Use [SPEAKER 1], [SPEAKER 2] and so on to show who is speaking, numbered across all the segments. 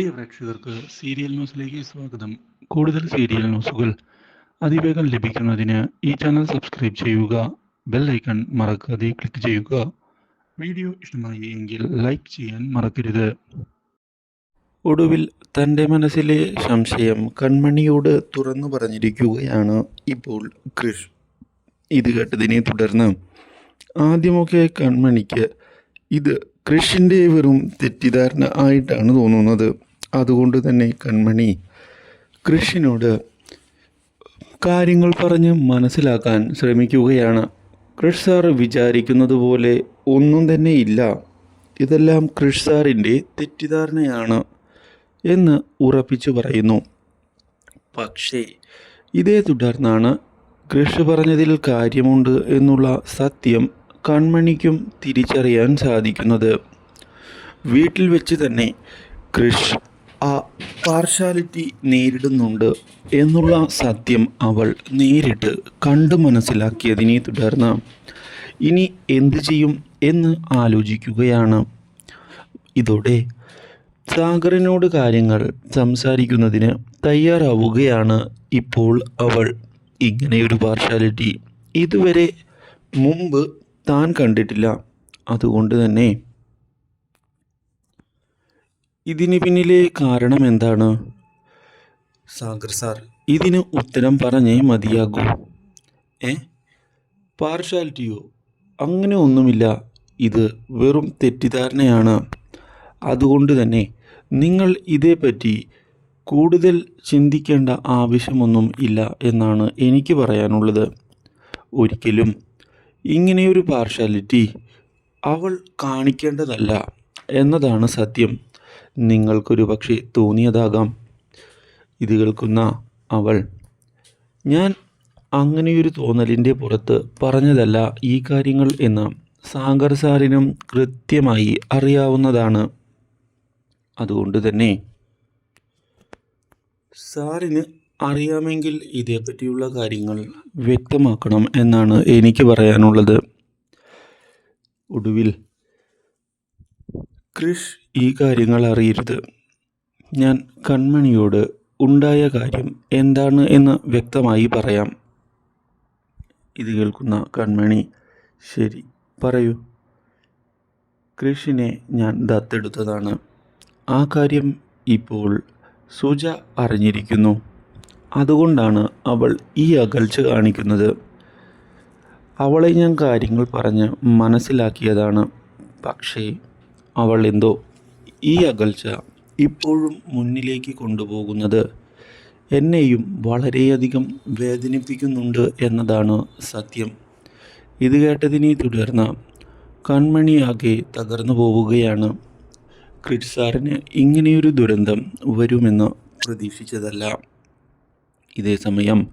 [SPEAKER 1] പ്രിയ പ്രേക്ഷകർക്ക് സീരിയൽ ന്യൂസിലേക്ക് സ്വാഗതം. കൂടുതൽ സീരിയൽ ന്യൂസുകൾ അതിവേഗം ലഭിക്കുന്നതിന് ഈ ചാനൽ സബ്സ്ക്രൈബ് ചെയ്യുക ബെൽ ഐക്കൺ മറക്കാതെ ക്ലിക്ക് ചെയ്യുക. വീഡിയോ ഇഷ്ടമായി എങ്കിൽ ലൈക്ക് ചെയ്യാൻ മറക്കരുത്. ഒടുവിൽ തന്റെ മനസ്സിലെ സംശയം കൺമണിയോട് തുറന്നു പറഞ്ഞിരിക്കുകയാണ് ഇപ്പോൾ കൃഷ്. ഇത് കേട്ടതിനെ തുടർന്ന് ആദ്യമൊക്കെ കൺമണിക്ക് ഇത് കൃഷിന്റെ വെറും തെറ്റിദ്ധാരണ ആയിട്ടാണ് തോന്നുന്നത്. അതുകൊണ്ട് തന്നെ കൺമണി കൃഷിനോട് കാര്യങ്ങൾ പറഞ്ഞ് മനസ്സിലാക്കാൻ ശ്രമിക്കുകയാണ്. കൃഷ് സാർ വിചാരിക്കുന്നത് പോലെ ഒന്നും തന്നെ ഇല്ല. ഇതെല്ലാം കൃഷ് സാറിന്റെ തെറ്റിദ്ധാരണയാണ് എന്ന് ഉറപ്പിച്ചു പറയുന്നു. പക്ഷേ ഇതേ തുടർന്നാണ് കൃഷ് പറഞ്ഞതിൽ കാര്യമുണ്ട് എന്നുള്ള സത്യം കൺമണിക്കും തിരിച്ചറിയാൻ സാധിക്കുന്നത്. വീട്ടിൽ വെച്ച് തന്നെ കൃഷ് പാർഷ്യാലിറ്റി നേരിടുന്നുണ്ട് എന്നുള്ള സത്യം അവൾ നേരിട്ട് കണ്ടു മനസ്സിലാക്കിയതിനെ തുടർന്ന് ഇനി എന്തു ചെയ്യും എന്ന് ആലോചിക്കുകയാണ്. ഇതോടെ സാഗറിനോട് കാര്യങ്ങൾ സംസാരിക്കുന്നതിന് തയ്യാറാവുകയാണ് ഇപ്പോൾ അവൾ. ഇങ്ങനെയൊരു പാർഷ്യാലിറ്റി ഇതുവരെ മുമ്പ് താൻ കണ്ടിട്ടില്ല. അതുകൊണ്ട് തന്നെ ഇതിന് പിന്നിലെ കാരണം എന്താണ്? സാഗർ സാർ. ഇതിന് ഉത്തരം പറഞ്ഞേ മതിയാകൂ. ഏ? പാർഷ്യാലിറ്റിയോ? അങ്ങനെ ഒന്നുമില്ല. ഇത് വെറും തെറ്റിദ്ധാരണയാണ്. അതുകൊണ്ട് തന്നെ നിങ്ങൾ ഇതേപ്പറ്റി കൂടുതൽ ചിന്തിക്കേണ്ട ആവശ്യമൊന്നും ഇല്ല എന്നാണ് എനിക്ക് പറയാനുള്ളത്. ഒരിക്കലും ഇങ്ങനെയൊരു പാർഷ്യാലിറ്റി അവൾ കാണിക്കേണ്ടതല്ല എന്നതാണ് സത്യം. നിങ്ങൾക്കൊരു പക്ഷേ തോന്നിയതാകാം. ഇത് കേൾക്കുന്ന അവൾ ഞാൻ അങ്ങനെയൊരു തോന്നലിന്റെ പുറത്ത് പറഞ്ഞതല്ല ഈ കാര്യങ്ങൾ എന്ന് സാഗർ സാറിനും കൃത്യമായി അറിയാവുന്നതാണ്. അതുകൊണ്ട് തന്നെ സാറിന് അറിയാമെങ്കിൽ ഇതേപ്പറ്റിയുള്ള കാര്യങ്ങൾ വ്യക്തമാക്കണം എന്നാണ് എനിക്ക് പറയാനുള്ളത്. ഒടുവിൽ കൃഷ് ഈ കാര്യങ്ങൾ അറിയരുത്. ഞാൻ കൺമണിയോട് ഉണ്ടായ കാര്യം എന്താണ് എന്ന് വ്യക്തമായി പറയാം. ഇത് കേൾക്കുന്ന കൺമണി ശരി പറയൂ. കൃഷിനെ ഞാൻ ദത്തെടുത്തതാണ്. ആ കാര്യം ഇപ്പോൾ സുജ അറിഞ്ഞിരിക്കുന്നു. അതുകൊണ്ടാണ് അവൾ ഈ അകൽച്ച കാണിക്കുന്നത്. അവളെ ഞാൻ കാര്യങ്ങൾ പറഞ്ഞ് മനസ്സിലാക്കിയതാണ്. പക്ഷേ അവൾ എന്തോ ഈ അകൽച്ച ഇപ്പോഴും മുന്നിലേക്ക് കൊണ്ടുപോകുന്നത് എന്നെയും വളരെയധികം വേദനിപ്പിക്കുന്നുണ്ട് എന്നതാണ് സത്യം. ഇത് കേട്ടതിനെ തുടർന്ന് കൺമണിയാകെ തകർന്നു പോവുകയാണ്. ക്രിഡ് സാറിന് ഇങ്ങനെയൊരു ദുരന്തം വരുമെന്ന് പ്രതീക്ഷിച്ചതല്ല. ഇതേ സമയം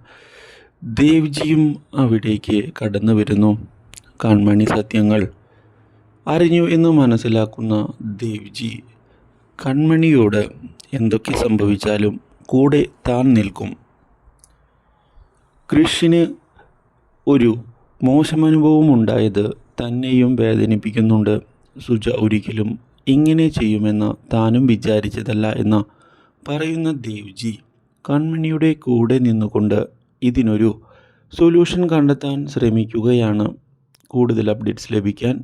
[SPEAKER 1] ദേവ്ജിയും അവിടേക്ക് കടന്നു വരുന്നു. കൺമണി സത്യങ്ങൾ അറിഞ്ഞു എന്ന് മനസ്സിലാക്കുന്ന ദേവ്ജി കൺമണിയോട് എന്തൊക്കെ സംഭവിച്ചാലും കൂടെ താൻ നിൽക്കും. കൃഷിന് ഒരു മോശമനുഭവം ഉണ്ടായത് തന്നെയും വേദനിപ്പിക്കുന്നുണ്ട്. സുജ ഒരിക്കലും ഇങ്ങനെ ചെയ്യുമെന്ന് താനും വിചാരിച്ചതല്ല എന്ന് പറയുന്ന ദേവ്ജി കൺമണിയുടെ കൂടെ നിന്നുകൊണ്ട് ഇതിനൊരു സൊല്യൂഷൻ കണ്ടെത്താൻ ശ്രമിക്കുകയാണ്. കൂടുതൽ അപ്ഡേറ്റ്സ് ലഭിക്കാൻ